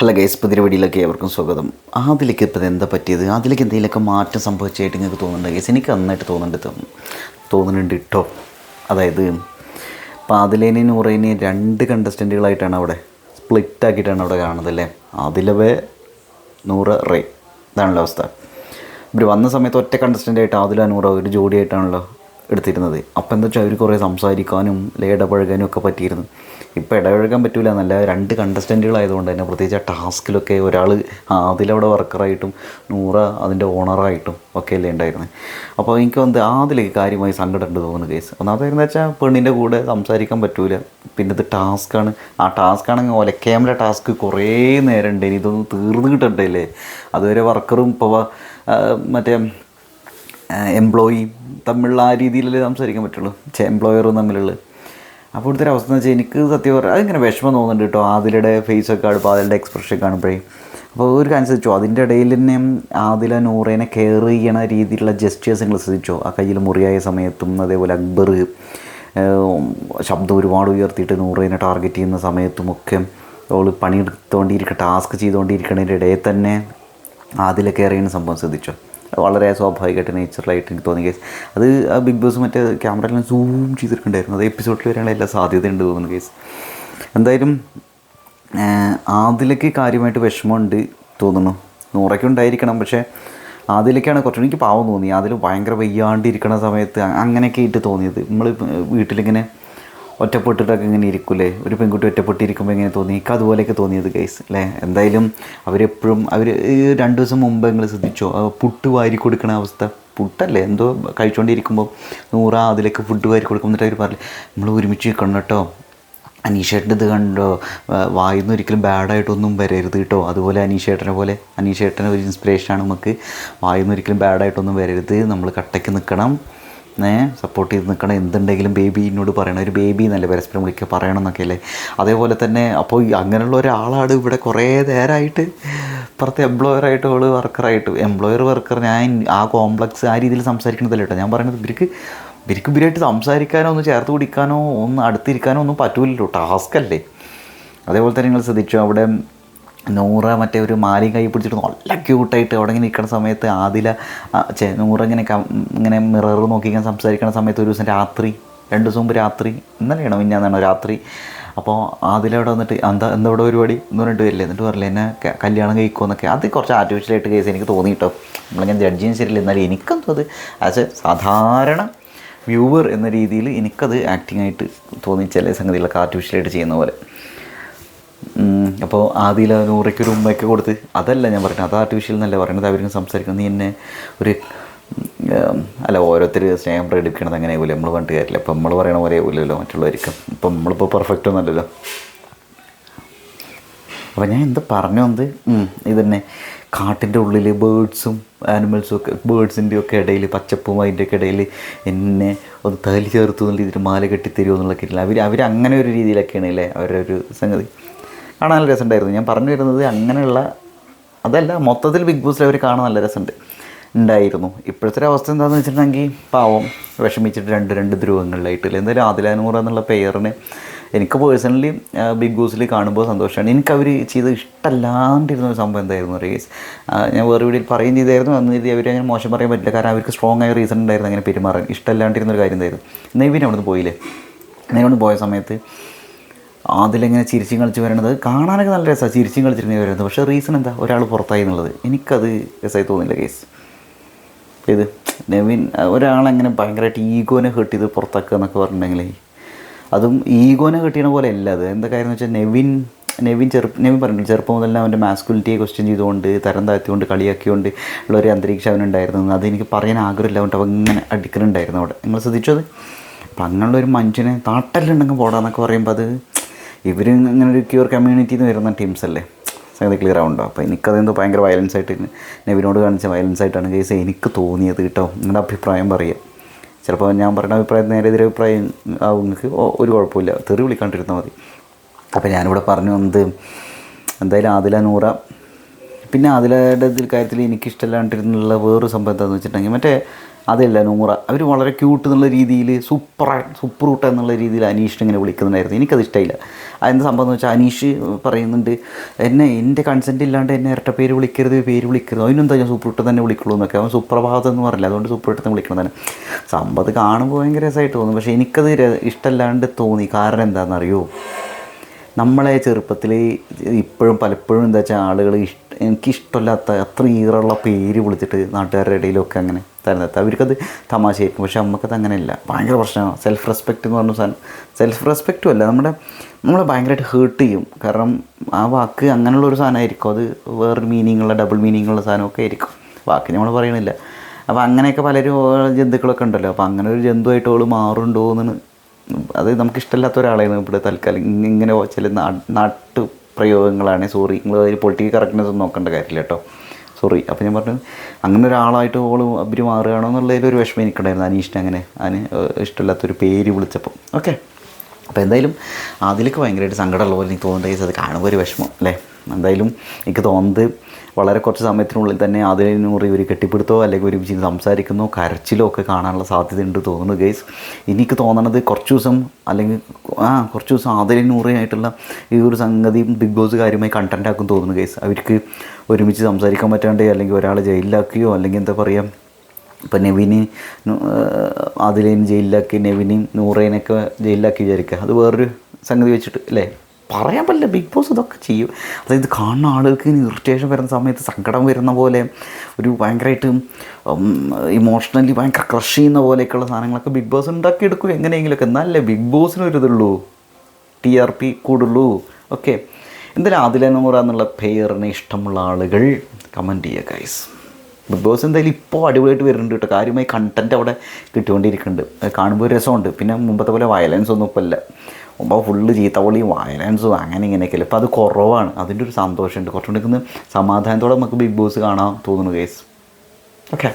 Hello guys പുതിയ വീഡിയോയിലേക്ക് ഏവർക്കും സ്വാഗതം. അതിലേക്ക് ഇപ്പോൾ എന്താ പറ്റിയത്? അതിലേക്ക് എന്തെങ്കിലുമൊക്കെ മാറ്റം സംഭവിച്ചായിട്ട് നിങ്ങൾക്ക് തോന്നുന്നുണ്ട് ഗൈസ്? എനിക്ക് നന്നായിട്ട് തോന്നുന്നുണ്ട് തോന്നുന്നു തോന്നുന്നുണ്ട് കേട്ടോ അതായത് ഇപ്പോൾ അതിലേനെ നൂറേനെ രണ്ട് കണ്ടസ്റ്റന്റുകളായിട്ടാണ് അവിടെ സ്പ്ലിറ്റ് ആക്കിയിട്ടാണ് അവിടെ കാണുന്നത് അല്ലേ? അതിലവേ നൂറ്. റേ ഇതാണല്ലോ അവസ്ഥ. ഇവർ വന്ന സമയത്ത് ഒറ്റ കണ്ടസ്റ്റന്റ് ആയിട്ട് നൂറ ഒരു ജോഡിയായിട്ടാണല്ലോ എടുത്തിരുന്നത്. അപ്പം എന്താ വെച്ചാൽ അവർ കുറേ സംസാരിക്കാനും അല്ലെങ്കിൽ ഇടപഴകാനും ഒക്കെ പറ്റിയിരുന്നു. ഇപ്പോൾ ഇടപഴകാൻ പറ്റില്ല നല്ല രണ്ട് കണ്ടസ്റ്റന്റുകളായതുകൊണ്ട് തന്നെ പ്രത്യേകിച്ച് ആ ടാസ്കിലൊക്കെ ഒരാൾ ആദിലവിടെ വർക്കറായിട്ടും നൂറ അതിന്റെ ഓണറായിട്ടും ഒക്കെ അല്ലേ ഉണ്ടായിരുന്നത് അപ്പോൾ എനിക്ക് വന്ന് ആദിലേക്ക് കാര്യമായി സങ്കടം ഉണ്ട് തോന്നുന്നു കേസ്. ഒന്നാമതായിരുന്നു വെച്ചാൽ പെണ്ണിന്റെ കൂടെ സംസാരിക്കാൻ പറ്റൂല. പിന്നെ ഇത് ടാസ്ക്കാണ് ആ ടാസ്ക് ആണെങ്കിൽ ഒലക്കേമല ടാസ്ക് കുറേ നേരം ഉണ്ട്. ഇനി ഇതൊന്നും തീർന്നു കിട്ടണ്ടല്ലേ അതുവരെ വർക്കറും ഇപ്പോൾ മറ്റേ എംപ്ലോയി തമ്മിലുള്ള ആ രീതിയിലല്ലേ സംസാരിക്കാൻ പറ്റുള്ളൂ. എംപ്ലോയറും തമ്മിലുള്ള. അപ്പോൾ ഇവിടുത്തെ ഒരു അവസ്ഥ എന്ന് വെച്ചാൽ എനിക്ക് സത്യം പറയാം അതിങ്ങനെ വിഷമം തോന്നുന്നുണ്ട് കേട്ടോ. ആദിലയുടെ ഫേസൊക്കെ കാണുമ്പോൾ ആദിലയുടെ എക്സ്പ്രഷൻ കാണുമ്പോഴേ. അപ്പോൾ ഒരു കാര്യം ശ്രദ്ധിച്ചോ അതിന്റെ ഇടയിൽ തന്നെ ആദില നൂറേനെ കെയർ ചെയ്യണ രീതിയിലുള്ള ജസ്റ്റേഴ്സ് നിങ്ങൾ ശ്രദ്ധിച്ചോ? ആ കയ്യിൽ മുറിയായ സമയത്തും അതേപോലെ അക്ബർ ശബ്ദം ഒരുപാട് ഉയർത്തിയിട്ട് നൂറേനെ ടാർഗറ്റ് ചെയ്യുന്ന സമയത്തുമൊക്കെ അവൾ പണിയെടുത്തുകൊണ്ടിരിക്കുക ടാസ്ക് ചെയ്തുകൊണ്ടിരിക്കുന്നതിന്റെ ഇടയിൽ തന്നെ ആദില കെയർ ചെയ്യുന്ന സംഭവം ശ്രദ്ധിച്ചോ? വളരെ സ്വാഭാവികമായിട്ട് നേച്ചുറലായിട്ട് എനിക്ക് തോന്നി കേസ് അത് ആ ബിഗ് ബോസ് മറ്റേ ക്യാമറയെല്ലാം സൂം ചെയ്തിട്ടുണ്ടായിരുന്നു. അത് എപ്പിസോഡിൽ വരാനുള്ള എല്ലാ സാധ്യതയുണ്ട് തോന്നുന്നു കേസ് എന്തായാലും ആദിലേക്ക് കാര്യമായിട്ട് വിഷമമുണ്ട് തോന്നുന്നു. നൂറയ്ക്ക് ഉണ്ടായിരിക്കണം പക്ഷേ ആദിലേക്കാണ് കുറച്ചുകൂടി എനിക്ക് പാവം തോന്നി. അതിൽ ഭയങ്കര വയ്യാണ്ടിരിക്കണ സമയത്ത് അങ്ങനെയൊക്കെ ആയിട്ട് തോന്നിയത്. നമ്മൾ വീട്ടിലിങ്ങനെ ഒറ്റപ്പെട്ടിട്ടൊക്കെ ഇങ്ങനെ ഇരിക്കൂലേ? ഒരു പെൺകുട്ടി ഒറ്റപ്പെട്ടിരിക്കുമ്പോൾ ഇങ്ങനെ തോന്നി? എനിക്ക് അതുപോലെയൊക്കെ തോന്നിയത് ഗൈസ് അല്ലേ? എന്തായാലും അവരെപ്പോഴും അവർ രണ്ട് ദിവസം മുമ്പ് നിങ്ങൾ ശ്രദ്ധിച്ചോ? പുട്ട് വാരി കൊടുക്കണ അവസ്ഥ? പുട്ടല്ലേ? എന്തോ കഴിച്ചുകൊണ്ടിരിക്കുമ്പോൾ നൂറാ അതിലേക്ക് ഫുഡ് വാരി കൊടുക്കും എന്നിട്ട് അവർ പറഞ്ഞു നമ്മൾ ഒരുമിച്ച് നിൽക്കണം കേട്ടോ അനീഷേട്ടന്റെ ഇത് കണ്ടോ? വായിന്ന് ഒരിക്കലും ബാഡായിട്ടൊന്നും വരരുത് കേട്ടോ അതുപോലെ അനീഷേട്ടനെ പോലെ അനീഷേട്ടനെ ഒരു ഇൻസ്പിറേഷനാണ് നമുക്ക്. വായിന്ന് ഒരിക്കലും ബാഡായിട്ടൊന്നും വരരുത്. നമ്മൾ കട്ടയ്ക്ക് നിൽക്കണം ഏ സപ്പോർട്ട് ചെയ്ത് നിൽക്കണം എന്തുണ്ടെങ്കിലും ബേബി എന്നോട് പറയണം. ഒരു ബേബി എന്നല്ലേ പരസ്പരം വിളിക്കുക പറയണം എന്നൊക്കെ അല്ലേ? അതേപോലെ തന്നെ അപ്പോൾ അങ്ങനെയുള്ള ഒരാളാണ് ഇവിടെ കുറേ നേരമായിട്ട് ഇപ്പുറത്തെ എംപ്ലോയറായിട്ട് അവൾ വർക്കറായിട്ട് എംപ്ലോയർ വർക്കർ ഞാൻ ആ കോംപ്ലക്സ് ആ രീതിയിൽ സംസാരിക്കണതല്ല കേട്ടോ ഞാൻ പറയുന്നത് ഇവർക്ക് ഇവർക്ക് ഇവരായിട്ട് സംസാരിക്കാനോ ഒന്ന് ചേർത്ത് പിടിക്കാനോ ഒന്ന് അടുത്തിരിക്കാനോ ഒന്നും പറ്റൂലല്ലോ. ടാസ്ക് അല്ലേ? അതേപോലെ തന്നെ നിങ്ങൾ ശ്രദ്ധിച്ചു അവിടെ നൂറ മറ്റേ ഒരു മാലയും കൈ പിടിച്ചിട്ട് നല്ല ക്യൂട്ടായിട്ട് അവിടെ ഇങ്ങനെ നിൽക്കുന്ന സമയത്ത് ആദില ചേ നൂറ ഇങ്ങനെ ഇങ്ങനെ നോക്കി ഇങ്ങനെ സംസാരിക്കുന്ന സമയത്ത് ഒരു ദിവസം രാത്രി രണ്ട് ദിവസം മുമ്പ് രാത്രി ഇന്നലെയാണ് മിന്നാന്നാണോ രാത്രി അപ്പോൾ അതിലവിടെ വന്നിട്ട് എന്താ എന്താ ഇവിടെ പരിപാടി? എന്ന് പറഞ്ഞിട്ട് വരില്ലേ. എന്നിട്ട് പറയില്ല എന്നെ കല്യാണം കഴിക്കുമെന്നൊക്കെ അത് കുറച്ച് ആർട്ടിഫിഷ്യലായിട്ട് കേസ് എനിക്ക് തോന്നി കേട്ടോ നമ്മളിങ്ങനെ ജഡ്ജ് ചെയ്യാൻ ശരിയില്ല. എന്നാലും എനിക്കെന്തോ അത് ആസ് എ സാധാരണ വ്യൂവർ എന്ന രീതിയിൽ എനിക്കത് ആക്ടിങ് ആയിട്ട് തോന്നി ചില സംഗതികളൊക്കെ ആർട്ടിഫിഷ്യലായിട്ട് ചെയ്യുന്ന പോലെ. അപ്പോൾ ആദ്യ നൂറയ്ക്ക് ഒരു ഉമ്മയൊക്കെ കൊടുത്ത് അതല്ല ഞാൻ പറയുന്നത് അത് ആർട്ടിഫിഷ്യൽ എന്നല്ല പറയുന്നത് അവരും സംസാരിക്കുന്നത് നീ എന്നെ ഒരു അല്ല ഓരോരുത്തർ സ്നേഹം പ്രകടിപ്പിക്കണത് അങ്ങനെ ആവില്ല നമ്മൾ പണ്ട് കാര്യമില്ല അപ്പം നമ്മൾ പറയണ പോലെ ആവില്ലല്ലോ മറ്റുള്ളവർക്കും. ഇപ്പം നമ്മളിപ്പോൾ പെർഫെക്റ്റ് ഒന്നല്ലല്ലോ. അപ്പോൾ ഞാൻ എന്ത് പറഞ്ഞു ഉം, ഇതന്നെ. കാട്ടിന്റെ ഉള്ളിൽ ബേഡ്സും ആനിമൽസും ഒക്കെ ബേഡ്സിന്റെ ഒക്കെ ഇടയിൽ പച്ചപ്പും അതിന്റെ ഒക്കെ ഇടയിൽ എന്നെ ഒന്ന് തലി ചേർത്തു എന്നുള്ള രീതിയിൽ മാല കെട്ടി തരുമോ എന്നുള്ളൊക്കെ ഇല്ല. അവർ അവർ അങ്ങനെ ഒരു രീതിയിലൊക്കെയാണ് അല്ലേ? അവരുടെ ഒരു സംഗതി. കാണാൻ നല്ല രസമുണ്ടായിരുന്നു. ഞാൻ പറഞ്ഞു വരുന്നത് അങ്ങനെയുള്ള അതല്ല മൊത്തത്തിൽ ബിഗ് ബോസിൽ അവർ കാണാൻ നല്ല രസമുണ്ട്. ഉണ്ടായിരുന്നു. ഇപ്പോഴത്തെ അവസ്ഥ എന്താണെന്ന് വെച്ചിട്ടുണ്ടെങ്കിൽ പാവം വിഷമിച്ചിട്ട് രണ്ട് രണ്ട് ധ്രുവങ്ങളിലായിട്ടില്ല? എന്തായാലും ആദിലാനൂറ എന്നുള്ള പേരിന് എനിക്ക് പേഴ്സണലി ബിഗ് ബോസിൽ കാണുമ്പോൾ സന്തോഷമാണ്. എനിക്ക് അവർ ചെയ്ത് ഇഷ്ടമല്ലാണ്ടിരുന്ന ഒരു സംഭവം എന്തായിരുന്നു റേസ് ഞാൻ വേറെ വീട്ടിൽ പറയുകയും ചെയ്തായിരുന്നു. അന്ന് ഇത് അവർ അങ്ങനെ മോശം പറയാൻ പറ്റില്ല. കാരണം അവർക്ക് സ്ട്രോങ് ആയ റീസൺ ഉണ്ടായിരുന്നു അങ്ങനെ പെരുമാറാൻ. ഇഷ്ടമല്ലാണ്ടിരുന്ന ഒരു കാര്യം എന്തായിരുന്നു? നെയ്വിൻ അവിടുന്ന് പോയില്ലേ? നെയ്വിന് പോയ സമയത്ത് അതിലിങ്ങനെ ചിരിച്ചും കളിച്ച് വരണത് കാണാനൊക്കെ നല്ല രസമാണ് ചിരിച്ചും കളിച്ചിരുന്നേ വരുന്നത്. പക്ഷേ റീസൺ എന്താ? ഒരാൾ പുറത്തായി എന്നുള്ളത്. എനിക്കത് രസമായി തോന്നില്ല കേസ് ഇത് നെവിൻ ഒരാളെങ്ങനെ ഭയങ്കരമായിട്ട് ഈഗോനെ ഹേർട്ട് ചെയ്ത് പുറത്താക്കുക എന്നൊക്കെ പറഞ്ഞിട്ടുണ്ടെങ്കിൽ അതും ഈഗോനെ ഹേർട്ട് പോലെ അല്ല അത്. എന്താ കാര്യം എന്ന് വെച്ചാൽ നെവിൻ നെവിൻ ചെറുപ്പ നെവിൻ പറഞ്ഞു ചെറുപ്പം മുതൽ അവന്റെ മാസ്കുലിറ്റിയെ ക്വസ്റ്റ്യൻ ചെയ്തുകൊണ്ട് തരം താഴ്ത്തിക്കൊണ്ട് കളിയാക്കിക്കൊണ്ട് ഉള്ള ഒരു അന്തരീക്ഷം അവനുണ്ടായിരുന്നു. അത് എനിക്ക് പറയാൻ ആഗ്രഹമില്ല അതുകൊണ്ട് അവൻ ഇങ്ങനെ അടിക്കുന്നുണ്ടായിരുന്നു അവിടെ. നിങ്ങൾ ശ്രദ്ധിച്ചത് അപ്പം അങ്ങനെയുള്ള ഒരു മനുഷ്യനെ നാട്ടിലുണ്ടെങ്കിൽ പോടാന്നൊക്കെ പറയുമ്പോൾ അത് ഇവർ ഇങ്ങനെ ഒരു ക്യൂർ കമ്മ്യൂണിറ്റിയിൽ നിന്ന് വരുന്ന ടീംസ് അല്ലേ? സംഗതി ക്ലിയർ ആവുണ്ടോ അപ്പോൾ എനിക്കതെന്തോ ഭയങ്കര വയലൻസ് ആയിട്ട് നെവിനോട് കാണിച്ച വയലൻസ് ആയിട്ടാണ് കേസ് എനിക്ക് തോന്നിയത് കേട്ടോ നിങ്ങളുടെ അഭിപ്രായം പറയുക ചിലപ്പോൾ ഞാൻ പറയുന്ന അഭിപ്രായം നേരെ എതിരെ അഭിപ്രായം ആവും നിങ്ങൾക്ക് ഒരു കുഴപ്പമില്ല തെറി വിളിക്കാണ്ടിരുന്നാൽ മതി. അപ്പോൾ ഞാനിവിടെ പറഞ്ഞു വന്നത് എന്തായാലും ആദില നൂറ. പിന്നെ ആദിലയുടെ കാര്യത്തിൽ എനിക്കിഷ്ടമല്ലാണ്ടിരുന്നുള്ള വേറൊരു സംഭവം എന്താണെന്ന് വെച്ചിട്ടുണ്ടെങ്കിൽ മറ്റേ അതല്ല നൂറ. അവർ വളരെ ക്യൂട്ട് എന്നുള്ള രീതിയിൽ സൂപ്പർ സൂപ്പർ കൂട്ട എന്നുള്ള രീതിയിൽ അനീഷ് ഇങ്ങനെ വിളിക്കുന്നുണ്ടായിരുന്നു. എനിക്കത് ഇഷ്ടമില്ല അതെന്ത് സംഭവം എന്ന് വെച്ചാൽ അനീഷ് പറയുന്നുണ്ട് എന്നെ എന്റെ കൺസെന്റ് ഇല്ലാണ്ട് എന്നെ ഇരട്ട പേര് വിളിക്കരുത് പേര് വിളിക്കരുത്. അതിനെന്താ ഞാൻ സൂപ്പർ റൂട്ട് തന്നെ വിളിക്കുള്ളൂ എന്നൊക്കെ. അവൻ സുപ്രഭാതം എന്ന് പറയില്ല അതുകൊണ്ട് സൂപ്പർ തന്നെ വിളിക്കണം തന്നെ സംഭവം കാണുമ്പോൾ ഭയങ്കര രസമായിട്ട് തോന്നും. പക്ഷേ എനിക്കത് ഇഷ്ടമല്ലാണ്ട് തോന്നി. കാരണം എന്താണെന്നറിയോ? നമ്മളെ ചെറുപ്പത്തിൽ ഇപ്പോഴും പലപ്പോഴും എന്താ വെച്ചാൽ ആളുകൾ ഇഷ്ട എനിക്കിഷ്ടമല്ലാത്ത അത്ര ഈറുള്ള പേര് വിളിച്ചിട്ട് നാട്ടുകാരുടെ ഇടയിലൊക്കെ അങ്ങനെ തരുന്നത്. അവർക്കത് തമാശയായിരിക്കും. പക്ഷെ നമുക്കത് അങ്ങനെയല്ല ഭയങ്കര പ്രശ്നമാണ്. സെൽഫ് റെസ്പെക്റ്റ് എന്ന് പറഞ്ഞ സാധനം. സെൽഫ് റെസ്പെക്റ്റും അല്ല. നമ്മുടെ നമ്മളെ ഭയങ്കരമായിട്ട് ഹേർട്ട് ചെയ്യും. കാരണം ആ വാക്ക് അങ്ങനെയുള്ള ഒരു സാധനമായിരിക്കും. അത് വേറൊരു മീനിങ്ങുള്ള ഡബിൾ മീനിങ്ങുള്ള സാധനമൊക്കെ ആയിരിക്കും. വാക്ക് നമ്മൾ പറയണില്ല. അപ്പോൾ അങ്ങനെയൊക്കെ പലരും ജന്തുക്കളൊക്കെ ഉണ്ടല്ലോ. അപ്പോൾ അങ്ങനെ ഒരു ജന്തുവായിട്ട് അവൾ മാറുണ്ടോ എന്ന് അത് നമുക്ക് ഇഷ്ടമില്ലാത്ത ഒരാളാണ് ഇവിടെ തൽക്കാലം. ഇങ്ങനെ ചില നാട്ടു പ്രയോഗങ്ങളാണ്. സോറി നിങ്ങൾ അതിൽ പൊളിറ്റിക്കൽ കറക്റ്റ്നെസ് നോക്കേണ്ട കാര്യമില്ല കേട്ടോ. സോറി അപ്പോൾ ഞാൻ പറഞ്ഞു അങ്ങനെ ഒരാളായിട്ട് ഓൾ അവർ മാറുകയാണോ എന്നുള്ളതിൽ ഒരു വിഷമം എനിക്കുണ്ടായിരുന്നു അനീഷിനെ അങ്ങനെ അതിന് ഇഷ്ടമില്ലാത്തൊരു പേര് വിളിച്ചപ്പം. ഓക്കെ അപ്പോൾ എന്തായാലും അതിലേക്ക് ഭയങ്കരമായിട്ട് സങ്കടമുള്ള പോലെ എനിക്ക് തോന്നുന്നത് അത് കാണുമ്പോൾ ഒരു വിഷമം അല്ലേ? എന്തായാലും എനിക്ക് തോന്നുന്നത് വളരെ കുറച്ച് സമയത്തിനുള്ളിൽ തന്നെ അതിനൂറ് ഒരു കെട്ടിപ്പിടുത്തോ അല്ലെങ്കിൽ ഒരു വിജയം സംസാരിക്കുന്നോ കരച്ചിലോ ഒക്കെ കാണാനുള്ള സാധ്യതയുണ്ട് തോന്നുന്നു ഗൈസ്. എനിക്ക് തോന്നണത് കുറച്ച് ദിവസം അല്ലെങ്കിൽ ആ കുറച്ച് ദിവസം ആദരനൂറിയായിട്ടുള്ള ഈ ഒരു സംഗതി ബിഗ് ബോസ് കാര്യമായി കണ്ടന്റ് ആക്കും തോന്നുന്നു ഗൈസ്. അവർക്ക് ഒരുമിച്ച് സംസാരിക്കാൻ പറ്റാണ്ട് അല്ലെങ്കിൽ ഒരാളെ ജയിലിലാക്കുകയോ അല്ലെങ്കിൽ എന്താ പറയുക ഇപ്പം നെവിന് അതിലേന് ജയിലിലാക്കി നെവിനെയും നൂറേനൊക്കെ ജയിലിലാക്കി വിചാരിക്കുക. അത് വേറൊരു സംഗതി വെച്ചിട്ട് അല്ലേ? പറയാൻ പറ്റില്ല. ബിഗ് ബോസ് ഇതൊക്കെ ചെയ്യും. അതായത് കാണുന്ന ആളുകൾക്ക് ഇറിറ്റേഷൻ വരുന്ന സമയത്ത് സങ്കടം വരുന്ന പോലെ ഒരു ഭയങ്കരമായിട്ട് ഇമോഷണലി ഭയങ്കര ക്രഷ് ചെയ്യുന്ന പോലെയൊക്കെയുള്ള സാധനങ്ങളൊക്കെ ബിഗ് ബോസ് ഉണ്ടാക്കിയെടുക്കും എങ്ങനെയെങ്കിലുമൊക്കെ. എന്നാലേ ബിഗ് ബോസിന് ഇതുള്ളൂ ടി ആർ പി കൂടുള്ളൂ. ഓക്കെ എന്തായാലും നൂറ എന്നുള്ള പേരിന് ഇഷ്ടമുള്ള ആളുകൾ കമന്റ് ചെയ്യുക ഗൈസ് ബിഗ് ബോസ് എന്തായാലും ഇപ്പോൾ അടിപൊളിയായിട്ട് വരുന്നുണ്ട് കേട്ടോ. കാര്യമായി കണ്ടന്റ് അവിടെ കിട്ടിക്കൊണ്ടിരിക്കുന്നുണ്ട്. അത് കാണുമ്പോൾ ഒരു രസമുണ്ട്. പിന്നെ മുമ്പത്തെ പോലെ വയലൻസ് ഒന്നും ഇപ്പോൾ ഇല്ല മുമ്പ് ഫുള്ള് ചീത്തവളിയും വയലൻസും അങ്ങനെ ഇങ്ങനെയൊക്കെയല്ലേ. ഇപ്പോൾ അത് കുറവാണ്. അതിന്റെ ഒരു സന്തോഷമുണ്ട്. കുറച്ചുകൂടി ഒന്ന് സമാധാനത്തോടെ നമുക്ക് ബിഗ് ബോസ് കാണാൻ തോന്നുന്നു കേസ് ഓക്കെ